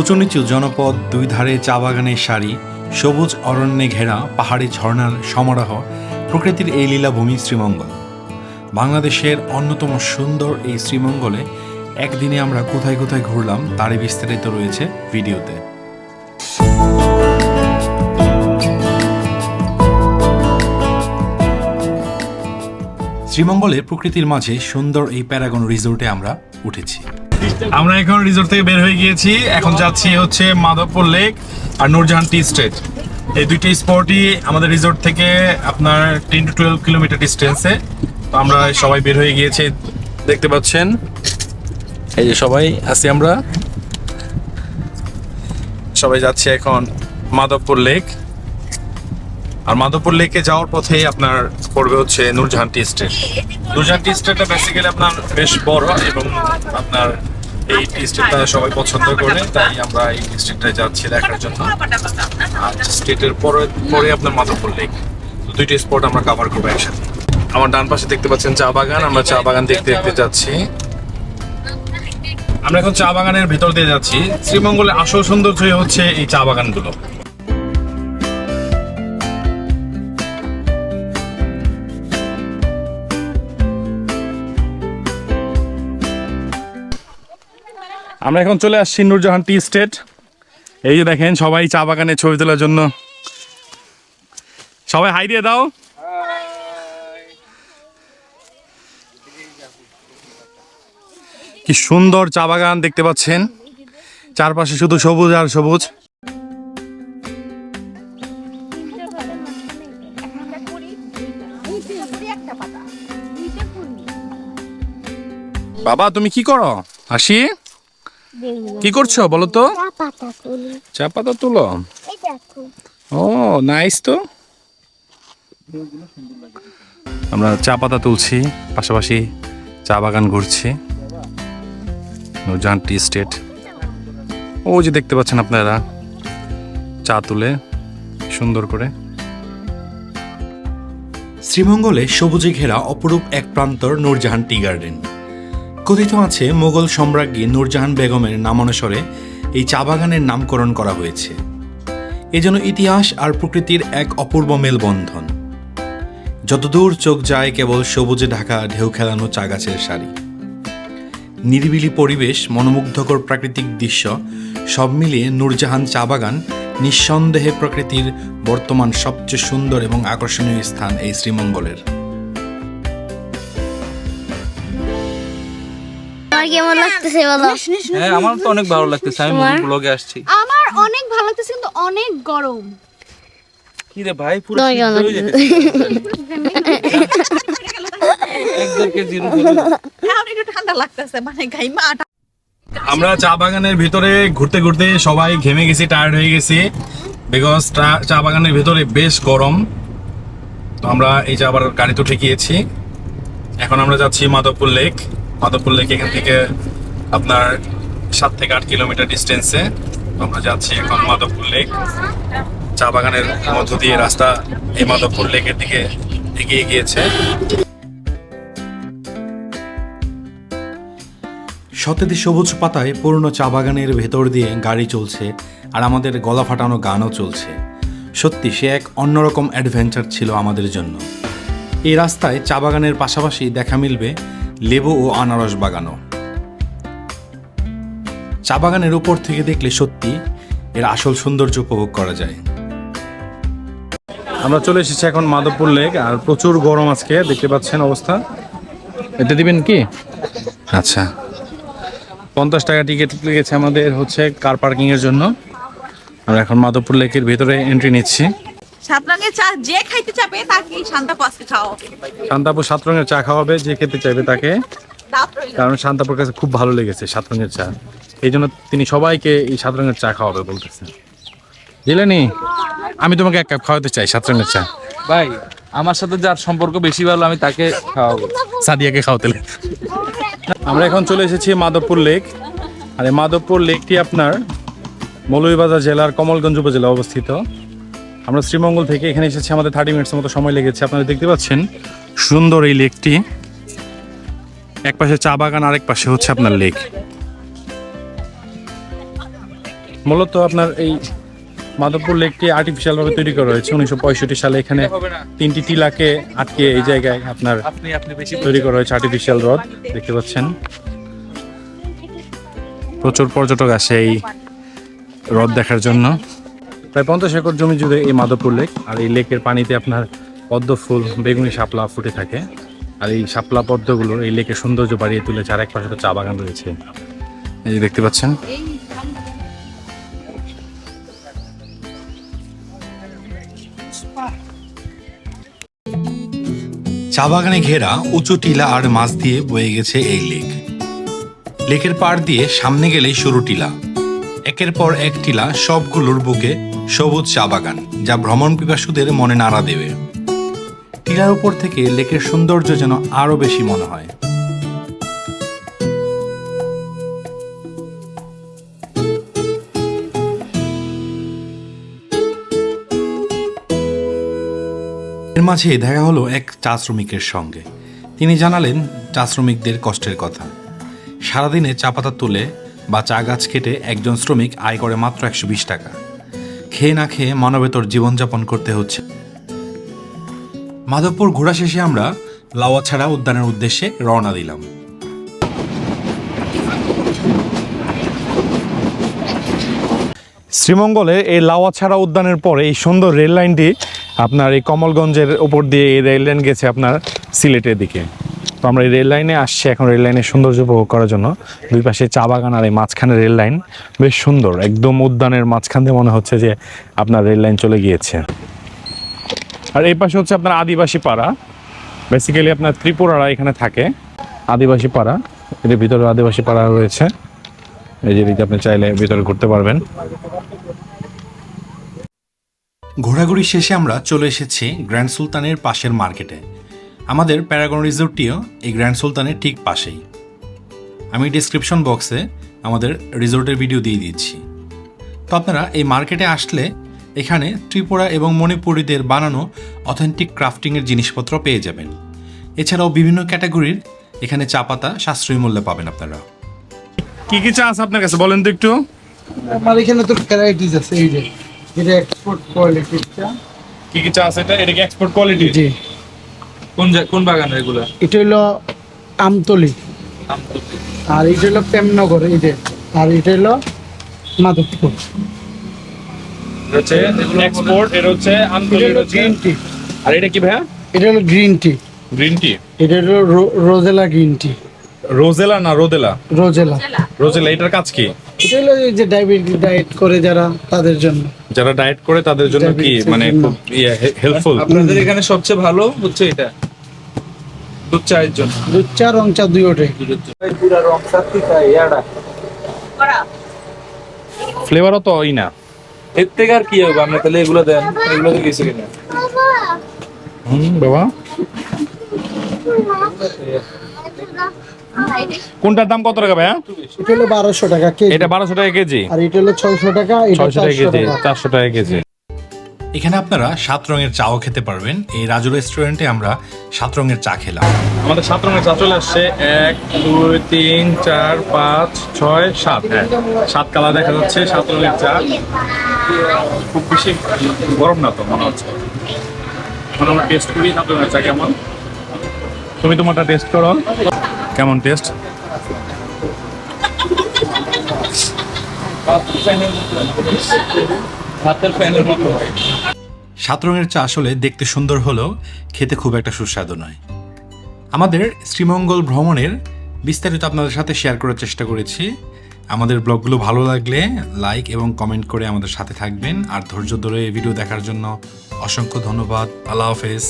উঁচু নিচু জনপদ, দুই ধারে চা বাগানের সারি, সবুজ অরণ্যে ঘেরা পাহাড়ি ঝর্ণার সমারোহ প্রকৃতির এই লীলাভূমি শ্রীমঙ্গল। বাংলাদেশের অন্যতম সুন্দর এই শ্রীমঙ্গলে একদিনে আমরা কোথায় কোথায় ঘুরলাম তারই বিস্তারিত রয়েছে ভিডিওতে। শ্রীমঙ্গলে প্রকৃতির মাঝে সুন্দর এই প্যারাগন রিসোর্টে আমরা উঠেছি। আমরা এখন রিসোর্ট থেকে বের হয়ে গিয়েছি। এখন যাচ্ছি হচ্ছে মাধবপুর লেক আর নূরজাহান টি স্টেট এই দুইটি স্পটই আমাদের রিসোর্ট থেকে আপনার টেন টু টুয়েলভ কিলোমিটার ডিস্টেন্সে তো আমরা সবাই বের হয়ে গিয়েছি। দেখতে পাচ্ছেন? এই যে সবাই আছি আমরা। সবাই যাচ্ছি এখন মাধবপুর লেক আর মাধবপুর লেকে যাওয়ার পথে আপনার পড়বে হচ্ছে Noorjahan tea estate Noorjahan tea স্টেটটা basically আপনার বেশ বড় এবং আপনার এই ডিস্ট্রিক্টটা সবাই পছন্দ করে, তাই আমরা এই ডিস্ট্রিক্টটা যাচ্ছি দেখার জন্য। আর স্টেটের পরে পরে আপনার মাধবপুর লেক দুইটি স্পট আমরা কাভার করব একসাথে। আমার ডান পাশে দেখতে পাচ্ছেন চা বাগান, আমরা চা বাগান দেখতে দেখতে যাচ্ছি। আমরা এখন চা বাগানের ভেতর দিয়ে যাচ্ছি। শ্রীমঙ্গলের আসল সৌন্দর্য হচ্ছে এই চা বাগানগুলো। আমরা এখন চলে আসছি নূরজাহান টি স্টেট। এই যে দেখেন, সবাই চা বাগানে ছবি তোলার জন্য। সবাই হাই দিয়ে দাও। কি সুন্দর চা বাগান দেখতে পাচ্ছেন। চারপাশে শুধু সবুজ আর সবুজ। বাবা, তুমি কি করো? হাসি? কি করছ, বলো তো? চা পাতা তুলো? ও নাইস তো। আমরা চা পাতা তুলছি, পাশাপাশি চা বাগান ঘুরছি। নৌজান টি স্টেট। ও, যে দেখতে পাচ্ছেন আপনারা, চা তুলে, সুন্দর করে। শ্রীমঙ্গলে সবুজে ঘেরা অপরূপ এক প্রান্তর নূরজাহান টি গার্ডেন। কথিত আছে, মোগল সম্রাজ্ঞী নূরজাহান বেগমের নামানুসারে এই চা বাগানের নামকরণ করা হয়েছে। এজন্য ইতিহাস আর প্রকৃতির এক অপূর্ব মেলবন্ধন। যতদূর চোখ যায় কেবল সবুজে ঢাকা ঢেউ খেলানো চা গাছের সারি। নিরিবিলি পরিবেশ, মনোমুগ্ধকর প্রাকৃতিক দৃশ্য, সব মিলিয়ে নূরজাহান চা বাগান নিঃসন্দেহে প্রকৃতির বর্তমান সবচেয়ে সুন্দর এবং আকর্ষণীয় স্থান এই শ্রীমঙ্গলের। আমার কেমন লাগতেছে বলো? হ্যাঁ আমার তো অনেক ভালো লাগতেছে আমি তোমার? ব্লগে আসছি। আমার অনেক ভালো লাগতেছে কিন্তু অনেক গরম। কি রে ভাই পুরো তোমার ঠান্ডা লাগতেছে মানে গাইমা আমরা চা বাগানের ভিতরে ঘুরতে ঘুরতে সবাই ঘেমে গেছি টায়ার্ড হয়ে গেছি বিকজ চা বাগানের ভিতরে বেশ গরম। তো আমরা এই যে আবার গাড়িতে উঠে গিয়েছি এখন আমরা যাচ্ছি মাধবপুর লেক। মাধবপুর লেক এখান থেকে আপনার সাত থেকে আট কিলোমিটার ডিস্টেন্সে আমরা যাচ্ছি এখন মাধবপুর লেক। চা বাগানের মধ্য দিয়ে রাস্তা এই মাধবপুর লেকের দিকে এগিয়ে গিয়েছে। শতাব্দী সবুজ পাতায় পুরনো চা বাগানের ভেতর দিয়ে গাড়ি চলছে আর আমাদের গলা ফাটানো গানও চলছে। সত্যি, সে এক অন্যরকম অ্যাডভেঞ্চার ছিল আমাদের জন্য। এই রাস্তায় চা বাগানের পাশাপাশি দেখা মিলবে লেবু ও আনারস বাগানও চা বাগানের উপর থেকে দেখলে সত্যি এর আসল সৌন্দর্য উপভোগ করা যায়। আমরা চলে এসেছি এখন মাধবপুর লেক আর প্রচুর গরম আজকে দেখতে পাচ্ছেন অবস্থা। এটা দিবেন কি? আচ্ছা। পঞ্চাশ টাকা টিকিট লেগেছে আমাদের হচ্ছে কার পার্কিং এর জন্য। আমরা এখন মাধবপুর লেকের ভেতরে এন্ট্রি নিচ্ছি। সাত রঙের চা যে খাইতে চাবে তাকে সাত রঙের চা খাওয়াবে যে খেতে চাইবে তাকে। কারণ শান্তাপুর কাছে খুব ভালো লেগেছে সাত রঙের চা। এই জন্য তিনি সবাইকে এই সাত রঙের চা খাওয়াবে বলতেছেন। বুঝলেনি আমি তোমাকে এক কাপ খাওয়াতে চাই সাত রঙের চা। ভাই আমার সাথে যার সম্পর্ক বেশি ভালো আমি তাকে খাওয়াবো। সাদিয়াকে খাওয়াতে আমরা এখন চলে এসেছি মাধবপুর লেক। আর এই মাধবপুর লেকটি আপনার মৌলভীবাজার জেলার কমলগঞ্জ উপজেলা অবস্থিত। আমরা শ্রীমঙ্গল থেকে এখানে এসেছি আমাদের থার্টি মিনিটসের মতো সময় লেগেছে। আপনারা দেখতে পাচ্ছেন সুন্দর এই লেকটি। এক পাশে চা বাগান আরেক পাশে হচ্ছে আপনার লেক। মূলত আপনার এই মাধবপুর লেকটি আর্টিফিশিয়াল ভাবে তৈরি করা হয়েছে। উনিশশো পঁয়ষট্টি সালে এখানে তিনটি টিলাকে আটকে এই জায়গায় আপনার তৈরি করা হয়েছে আর্টিফিশিয়াল হ্রদ দেখতে পাচ্ছেন। প্রচুর পর্যটক আসে এই হ্রদ দেখার জন্য। প্রায় পঞ্চাশ একর জমি জুড়ে এই মাধবপুর লেক, আর এই লেকের পানিতে আপনার পদ্ম ফুল, বেগুনি শাপলা ফুটে থাকে। আর এই শাপলা পদ্মগুলোর এই লেকের সৌন্দর্য বাড়িয়ে তুলেছে আর এক পাশে চা বাগান রয়েছে। এই যে দেখতে পাচ্ছেন? চা বাগানে ঘেরা উঁচু টিলা আর মাছ দিয়ে বয়ে গেছে এই লেক। লেকের পাড় দিয়ে সামনে গেলেই সরু টিলা। একের পর এক টিলা সবগুলোর বুকে সবুজ চা বাগান, যা ভ্রমণ পিপাসুদের মনে নাড়া দেবে। টিলার উপর থেকে লেকের সৌন্দর্য যেন আরও বেশি মনে হয়। এর মাঝে দেখা হলো এক চা শ্রমিকের সঙ্গে। তিনি জানালেন, চা শ্রমিকদের কষ্টের কথা। সারাদিনে চা পাতা তুলে বা চা গাছ কেটে একজন শ্রমিক আয় করে মাত্র একশো বিশ টাকা। খেয়ে না খেয়ে মানবেতর জীবনযাপন করতে হচ্ছে। মাধবপুর ঘোরা শেষে আমরা লাওয়াছাড়া উদ্যানের উদ্দেশ্যে রওনা দিলাম। শ্রীমঙ্গলে এই লাওয়াছাড়া উদ্যানের পরে এই সুন্দর রেল লাইনটি আপনার এই কমলগঞ্জের উপর দিয়ে এই রেল লাইন গেছে আপনার সিলেটের দিকে। তো আমরা এই রেল লাইনে আসছি এখন রেল লাইনের সৌন্দর্য উপভোগ করার জন্য। দুই পাশে চা বাগান আর এই মাঝখানে রেল লাইন বেশ সুন্দর, একদম উদ্যানের মাঝখান দিয়ে মনে হচ্ছে যে আপনার রেল লাইন চলে গিয়েছে। আর এই পাশে হচ্ছে আপনার আদিবাসী পাড়া। বেসিক্যালি আপনার ত্রিপুরারা এখানে থাকে। আদিবাসী পাড়া এর ভিতরে আদিবাসী পাড়া রয়েছে। এই যে আপনি চাইলে ভিতরে ঘুরতে পারবেন। ঘোরাঘুরি শেষে আমরা চলে এসেছি গ্র্যান্ড সুলতানের পাশের মার্কেটে। আমাদের প্যারাগন রিসোর্টটিও এই গ্র্যান্ড সুলতানের ঠিক পাশেই। আমি ডিসক্রিপশন বক্সে আমাদের রিসোর্টের ভিডিও দিয়ে দিচ্ছি। তো আপনারা এই মার্কেটে আসলে এখানে ত্রিপুরা এবং মণিপুরীদের বানানো অথেন্টিক ক্রাফটিংয়ের জিনিসপত্র পেয়ে যাবেন। এছাড়াও বিভিন্ন ক্যাটাগরির এখানে চা পাতা সাশ্রয়ী মূল্যে পাবেন আপনারা। কি কি চা আছে আপনার কাছে? বলেন তো একটু। আমার এখানে তো ভ্যারাইটিস আছে এই যে এটা এক্সপোর্ট কোয়ালিটির চা। কি কি চা আছে এটা? এটা কি এক্সপোর্ট কোয়ালিটি জি। কোন কোন বাগানের এগুলা? এটা হলো আমতলি। আর এটা হলো প্রেমনগর এই যে। আর এটা হলো মাধবপুর হচ্ছে এক্সপোর্ট এটা হচ্ছে এটা গ্রিন টি আর এটা কি ভাইয়া? এটা হলো গ্রিন টি গ্রিন টি এটা হলো রোজেলা গ্রিন টি রোজেলা না রোদেলা রোজেলা রোজেলা এটার কাজ কি? এটা হলো এই যে ডায়াবেটিস ডায়েট করে যারা তাদের জন্য। যারা ডায়েট করে তাদের জন্য কি মানে খুব ইয়ে হেল্পফুল আপনাদের এখানে সবচেয়ে ভালো হচ্ছে এটা? দুধ চায়ের জন্য। দুধ চা রং চা দুই ওঠে। পুরা রং সাথে খাই ইয়াডা ফ্লেভারও তো ওই না। এর থেকে আর কি হবে? আপনি তাহলে এগুলো দেন। এগুলো তো কিছু কিনা? হুম বাবা। কোনটার দাম কত টাকা ভাইয়া? এটা হলো বারোশো টাকা কেজি। এটা বারোশো টাকা কেজি? আর এটা হলো ছয়শো টাকা এটা ছয়শো টাকা চারশো কেজি টাকা। চারশো টাকা কেজি। এখানে আপনারা সাত রঙের চাও খেতে পারবেন। এই রাজু রেস্টুরেন্টে আমরা সাত রঙের চা খেলাম। আমাদের সাত রঙের চা চলে আসছে। এক দুই তিন চার পাঁচ ছয় সাত। হ্যাঁ সাত কালার দেখা যাচ্ছে সাত রঙের চা। খুব বেশি গরম না তো মনে হচ্ছে। আমরা টেস্ট করি সাত রঙের চা কেমন? তুমি তোমারটা টেস্ট করো। কেমন টেস্ট? সাত রঙের চা আসলে দেখতে সুন্দর হলেও খেতে খুব একটা সুস্বাদু নয়। আমাদের শ্রীমঙ্গল ভ্রমণের বিস্তারিত আপনাদের সাথে শেয়ার করার চেষ্টা করেছি। আমাদের ব্লগগুলো ভালো লাগলে লাইক এবং কমেন্ট করে আমাদের সাথে থাকবেন। আর ধৈর্য ধরে এই ভিডিও দেখার জন্য অসংখ্য ধন্যবাদ। আল্লাহ হাফেজ।